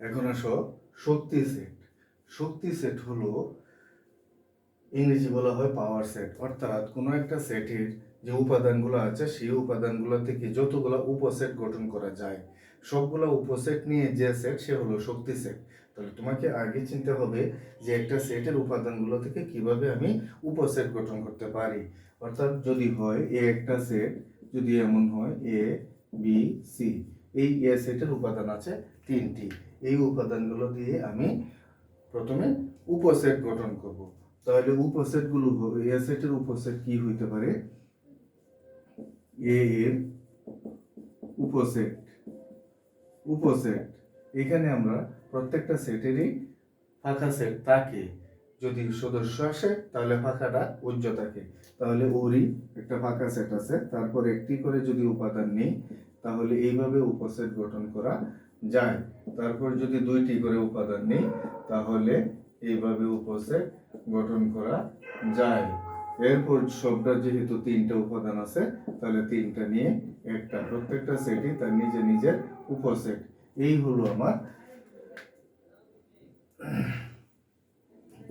এখন আসো, শক্তি সেট শক্তি সেট হলো ইংরেজি বলা হয় পাওয়ার সেট অর্থাৎ কোনো একটা সেটের যে উপাদানগুলো আছে, সেই উপাদানগুলো থেকে যতগুলো উপসেট গঠন করা যায়, সবগুলো উপসেট নিয়ে যে সেট সে হলো শক্তি সেট তাহলে তোমাকে আগে চিনতে হবে যে একটা সেটের উপাদানগুলো থেকে কীভাবে আমি উপসেট গঠন করতে পারি। অর্থাৎ যদি হয়, এ একটা সেট যদি এমন হয়, এ, বি, সি। এই এ সেটের উপাদান আছে তিনটি। এই উপাদানগুলো দিয়ে আমি প্রথমে উপসেট গঠন করব। তাহলে উপসেটগুলো হবে এ সেটের উপসেট কি হইতে পারে? এ এর উপসেট উপসেট। এখানে আমরা প্রত্যেকটা সেটেরই ফাঁকা সেট থাকে। যদি সদস্য আসে, তাহলে ফাঁকাটা উজ্জ থাকে। তাহলে ওরই একটা ফাঁকা সেট আছে। তারপর একটি করে যদি উপাদান নেই তাহলে এইভাবে উপসেট গঠন করা যায়। তারপর যদি দুইটি করে উপাদান নেই, তাহলে এইভাবে উপসেট গঠন করা যায়। এরপর সবটা যেহেতু তিনটা উপাদান আছে, তাহলে তিনটা নিয়ে একটা, প্রত্যেকটা সেটই তার নিজে নিজের উপসেট। এই হলো আমার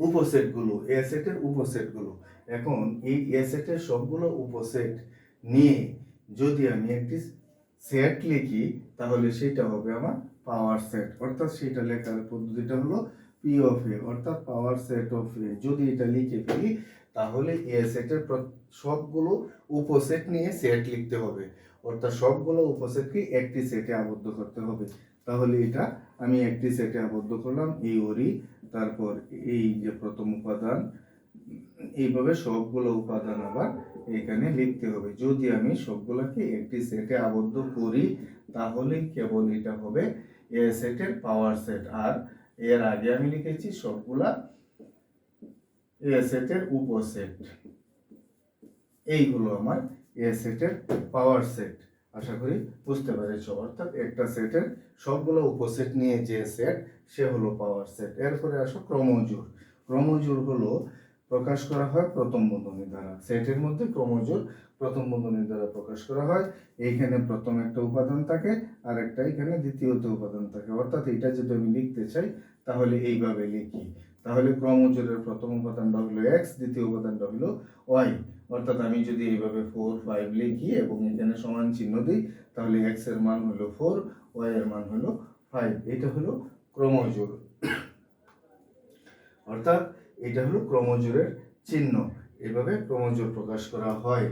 উপসেটগুলো, এ সেটের উপসেটগুলো। এখন এই এ সেটের সবগুলো উপসেট নিয়ে যদি আমি একটি সেট লিখি, তাহলে সেটা হবে আমার পাওয়ার সেট অর্থাৎ সেটা লেখার পদ্ধতিটা হলো পি অফ এ অর্থাৎ পাওয়ার সেট অফ এ যদি এটা লিখে ফেলি, তাহলে এ সেটের সবগুলো উপসেট নিয়ে সেট লিখতে হবে। অর্থাৎ সবগুলো উপসেটকে একটি সেটে আবদ্ধ করতে হবে। তাহলে এটা আমি একটি সেটে আবদ্ধ করলাম, এই ওরি তারপর এই যে প্রথম উপাদান এইভাবে সবগুলো উপাদান আবার এখানে লিখতে হবে। যদি আমি সবগুলোকে একটি সেটে আবদ্ধ করি, তাহলে কেবল এটা হবে এ সেটের পাওয়ার সেট আর এর আগে আমি লিখেছি সবগুলা এ সেটের উপসেট এইগুলো আমার এ সেটের পাওয়ার সেট আশা করি বুঝতে পেরেছ। অর্থাৎ একটা সেটের সবগুলো উপসেট নিয়ে যে সেট সে হলো পাওয়ার সেট এরপরে আসো ক্রমজোর ক্রমজোর হলো প্রকাশ করা হয় প্রথম বন্ধনী দ্বারা সেটের মধ্যে ক্রমজোর প্রথম বন্ধনী দ্বারা প্রকাশ করা হয়। এইখানে প্রথম একটা উপাদান থাকে আর একটা এখানে দ্বিতীয়ত উপাদান থাকে। অর্থাৎ এটা যদি আমি লিখতে চাই, তাহলে এইভাবে লিখি। তাহলে ক্রমজোরের প্রথম উপাদানটা হলো এক্স দ্বিতীয় উপাদানটা হলো ওয়াই অর্থাৎ আমি যদি এইভাবে ফোর ফাইভ লিখি এবং এখানে সমান চিহ্ন দিই, তাহলে এক্সের মান হলো ফোর ওয়াই এর মান হলো ফাইভ এটা হলো ক্রমজোর। অর্থাৎ এটা হলো ক্রমজোরের চিহ্ন। এভাবে ক্রমজোর প্রকাশ করা হয়।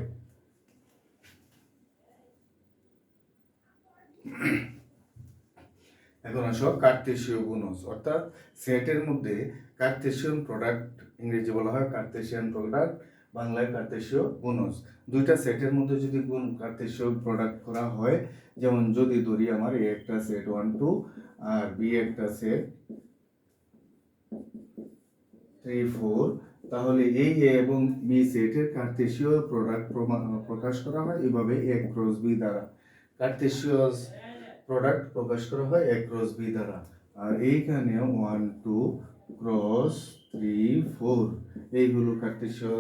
এখন আসো কার্তেশীয় গুণজ অর্থাৎ সেটের মধ্যে কার্তেশিয়ান প্রোডাক্ট ইংরেজি বলা হয় কার্তেশিয়ান প্রোডাক্ট বাংলায় কার্তেশীয় গুণজ দুইটা সেটের মধ্যে যদি গুণ কার্তেশীয় প্রোডাক্ট করা হয়, যেমন যদি ধরি আমার এ একটা সেট ওয়ান টু আর বি একটা সেট থ্রি ফোর তাহলে এই এ এবং বি সেটের কার্তেশীয় প্রোডাক্ট প্রকাশ করা হয় এভাবে এ ক্রস বি দ্বারা। কার্তেশীয় প্রোডাক্ট প্রকাশ করা হয় এ ক্রস বি দ্বারা। আর এইখানে one two cross three four এইগুলো কার্তেশীয়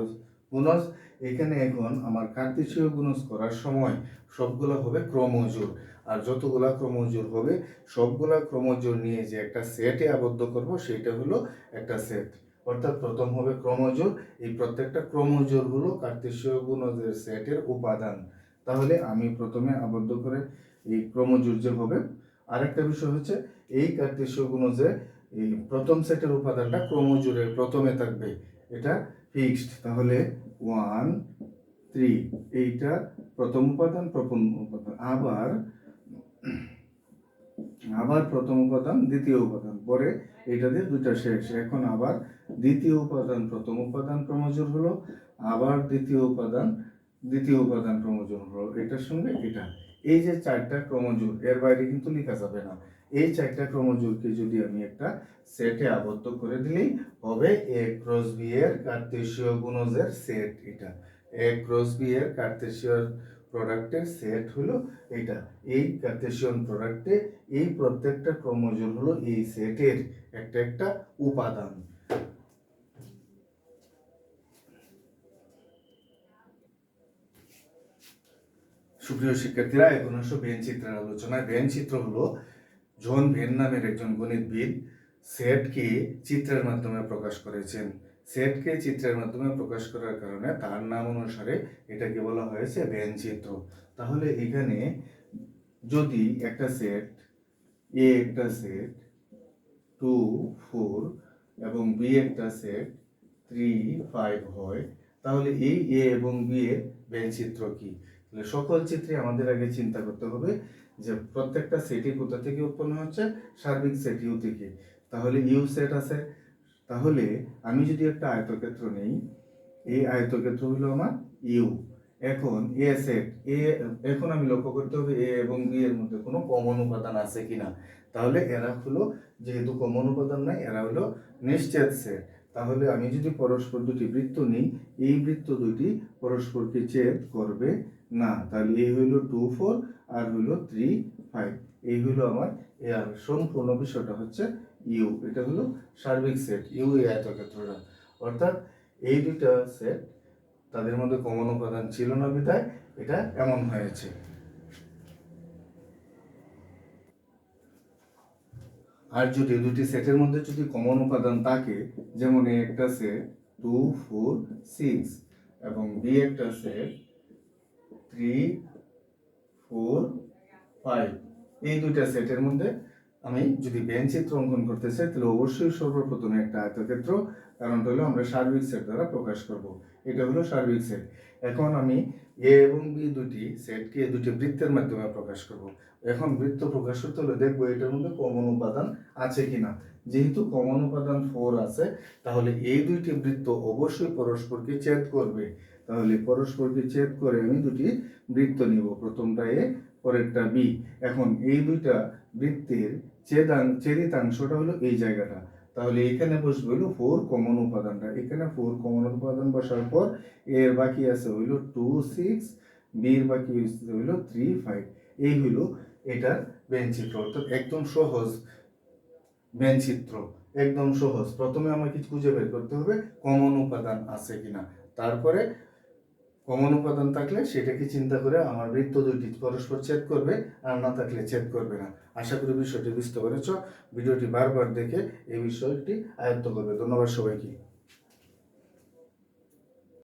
গুণজ। এখানে এখন আমার কার্তেশীয় গুণজ করার সময় সবগুলো হবে ক্রমজোর আর যতগুলা ক্রমজোর হবে, সবগুলা ক্রমজোর নিয়ে যে একটা সেটে আবদ্ধ করব, সেটা হলো একটা সেট অর্থাৎ প্রথম হবে ক্রমজোর। এই প্রত্যেকটা ক্রমজোর হলো কার্তেশীয় গুণজের সেটের উপাদান। তাহলে আমি প্রথমে আবদ্ধ করে এই ক্রমজোর যে হবে, আরেকটা বিষয় হচ্ছে এই কার্তেশীয় গুণজে এই প্রথম সেটের উপাদানটা ক্রমজোরের প্রথমে থাকবে। এটা ফিক্সড তাহলে ওয়ান থ্রি এইটা প্রথম উপাদান প্রথম উপাদান। আবার আবার প্রথম উপাদান, দ্বিতীয় উপাদান। পরে এটা দিয়ে দুইটা শেষ। এখন আবার দ্বিতীয় উপাদান, প্রথম উপাদান ক্রমজোর হলো, আবার দ্বিতীয় উপাদান দ্বিতীয় উপাদান ক্রমজোর হলো। এটার সঙ্গে এটা। এই যে চারটা ক্রমজোর এর বাইরে কিন্তু লেখা যাবে না। এই চারটা ক্রমজোরকে যদি আমি একটা সেটে আবদ্ধ করে দিলেই হবে এ ক্রস বি এর কার্তেশীয় গুণজের সেট এটা। এ ক্রস বি এর কার্তেশীয় প্রোডাক্টের সেট হলো এটা। এই কার্তেশিয়ান প্রোডাক্টে এই প্রত্যেকটা ক্রোমোজোম হলো এই সেটের একটা একটা উপাদান। সুপ্রিয় শিক্ষার্থীরা, এখন আসো চিত্রের আলোচনায়। ভেন চিত্র হলো জন ভেন নামের একজন গণিতবিদ সেটকে চিত্রের মাধ্যমে প্রকাশ করেছেন। সেটকে চিত্রের মাধ্যমে প্রকাশ করার কারণে তার নাম অনুসারে এটাকে বলা হয়েছে ভেন চিত্র তাহলে এখানে যদি একটা সেট, এ একটা সেট, টু, ফোর এবং বি একটা সেট, থ্রি, ফাইভ হয়, তাহলে এই এ এবং বি এর ভেন চিত্র কি? তাহলে সকল চিত্রে আমাদের আগে চিন্তা করতে হবে যে প্রত্যেকটা সেটই কোথা থেকে উৎপন্ন হচ্ছে? সার্বিক সেট ইউ থেকে। তাহলে ইউ সেট আছে তাহলে আমি যদি একটা আয়তক্ষেত্র নেই, এই আয়তক্ষেত্র হলো আমার ইউ এখন এ সেট এ এখন আমি লক্ষ্য করতে হবে এ এবং বি এর মধ্যে কোনো কমন উপাদান আছে কিনা। তাহলে এরা হলো, যেহেতু কমন উপাদান নাই, এরা হলো নিশ্চিত সেট তাহলে আমি যদি পরস্পর দুটি বৃত্ত নিই, এই বৃত্ত দুটি পরস্পরকে ছেদ করবে না। তাহলে এই হইল টু ফোর আর হইল থ্রি ফাইভ এই হইল আমার সম্পূর্ণ বিষয়টা হচ্ছে ইউ, এটা হলো সার্বিক সেট ইউ এই আয়তক্ষেত্রটা। অর্থাৎ এই দুইটা সেট তাদের মধ্যে কমন উপাদান ছিল না বিধায় এটা এমন হয়েছে। আর যদি দুটি সেটের মধ্যে যদি কমন উপাদান থাকে, যেমন এ একটা সেট টু ফোর সিক্স এবং বি একটা সেট থ্রি ফোর ফাইভ এই দুইটা সেটের মধ্যে আমি যদি বেন চিত্র অঙ্কন করতে চাই, তাহলে অবশ্যই সর্বপ্রথমে একটা আয়তক্ষেত্র, কারণটা হলো আমরা সার্বিক সেট দ্বারা প্রকাশ করব। এটা হলো সার্বিক সেট। এখন আমি এ এবং বি দুটি সেটকে দুটি বৃত্তের মাধ্যমে প্রকাশ করব। এখন বৃত্ত প্রকাশ করতে হলে দেখব এটার মধ্যে কমন উপাদান আছে কিনা। যেহেতু কমন উপাদান ফোর আছে, তাহলে এই দুইটি বৃত্ত অবশ্যই পরস্পরকে ছেদ করবে। তাহলে পরস্পরকে ছেদ করে আমি দুটি বৃত্ত নিব। প্রথমটা এ, পরেরটা বি। এখন এই দুইটা বৃত্তের ছেদাং ছেদিতাংশটা হলো এই জায়গাটা। তাহলে এখানে বসবে হলো ফোর কমন উপাদানটা। এখানে ফোর কমন উপাদান বসার পর এর বাকি আছে হইল টু সিক্স বির বাকি হইল থ্রি ফাইভ এই হইল এটার বেঞ্চিত্র অর্থাৎ একদম সহজ বেঞ্চিত্র একদম সহজ। প্রথমে আমাকে খুঁজে বের করতে হবে কমন উপাদান আছে কিনা। তারপরে কমন উপাদান থাকলে সেটাকে চিন্তা করে আমার বৃত্ত দুইটি পরস্পর ছেদ করবে আর না থাকলে ছেদ করবে না। আশা করি বিষয়টি বুঝতে পেরেছ। ভিডিওটি বারবার দেখে এই বিষয়টি আয়ত্ত করবে। ধন্যবাদ সবাইকে।